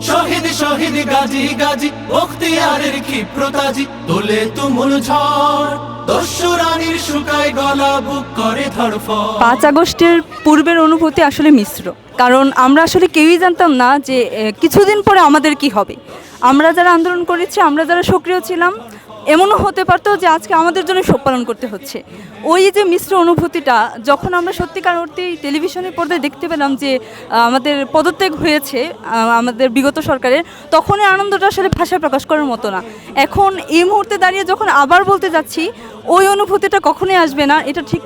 শহীদ শহীদ গাজী গাজী ক্ষিপ্রতাজি, তোলে তুমুল ঝড়। পাঁচ আগস্টের পূর্বের অনুভূতি আসলে মিশ্র। কারণ আমরা আসলে কেউই জানতাম না যে কিছুদিন পরে আমাদের কি হবে। আমরা যারা আন্দোলন করেছি, আমরা যারা সক্রিয় ছিলাম এমনও হতে পারতো যে আজকে আমাদের জন্য শোক পালন করতে হচ্ছে। ওই যে মিশ্র অনুভূতিটা, যখন আমরা সত্যিকার অর্থেই টেলিভিশনের পর্দায় দেখতে পেলাম যে আমাদের পদত্যাগ হয়েছে আমাদের বিগত সরকারের তখন আনন্দটা আসলে ভাষায় প্রকাশ করার মতো না। এখন এই মুহূর্তে দাঁড়িয়ে যখন আবার বলতে যাচ্ছি, ওই অনুভূতিটা কখনোই আসবে না। এটা ঠিক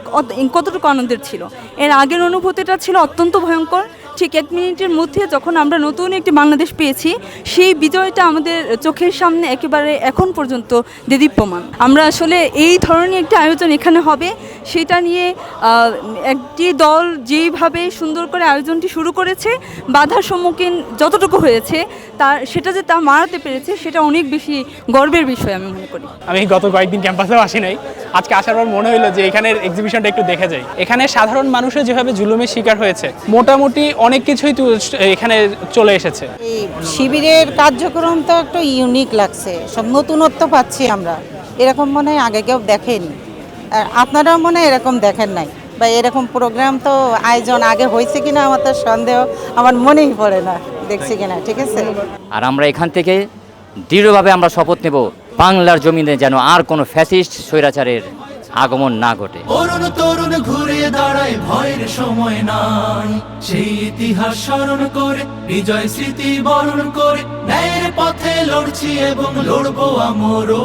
কতটুকু আনন্দের ছিল? এর আগের অনুভূতিটা ছিল অত্যন্ত ভয়ঙ্কর। ঠিক এক মিনিটের মধ্যে যখন আমরা নতুন একটি বাংলাদেশ পেয়েছি, সেই বিজয়টা আমাদের চোখের সামনে একেবারে এখন পর্যন্ত দেদীপ্যমান। আমরা আসলে এই ধরনের একটি আয়োজন এখানে হবে। সেটা নিয়ে একটি দল যেইভাবে সুন্দর করে আয়োজনটি শুরু করেছে বাধার সম্মুখীন যতটুকু হয়েছে তার সেটা যে তা মারাতে পেরেছে সেটা অনেক বেশি গর্বের বিষয় আমি মনে করি। আমি গত কয়েকদিন ক্যাম্পাসেও আসি নাই। আজকে আসার পর মনে হলো যে এখানের এক্সিবিশনটা একটু দেখে যাই। এখানে সাধারণ মানুষের যেভাবে জুলুমের শিকার হয়েছে মোটামুটি অনেক কিছুই তো এখানে চলে এসেছে। এই শিবিরের কার্যক্রম তো একটু ইউনিক লাগছে সব নতুনত্ব পাচ্ছি আমরা। এরকম মনে হয় আগে কেউ দেখেনি। আপনারাও মনে হয় এরকম দেখেন নাই? বা এরকম প্রোগ্রাম তো আয়োজন আগে হয়েছে কিনা আমার তো সন্দেহ আমার মনেই পড়ে না দেখছি কিনা ঠিক আছে? আর আমরা এখান থেকে দৃঢ়ভাবে আমরা শপথ নেব বাংলার জমিনে যেন আর কোনো ফ্যাসিস্ট স্বৈরাচারের আগমন না ঘটে। অরুণ তরুণ ঘুরে দাঁড়ায় ভয়ের সময় নাই। সেই ইতিহাস স্মরণ করে বিজয় স্মৃতি বরণ করে ন্যায়ের পথে লড়ছি এবং লড়বো আমরও।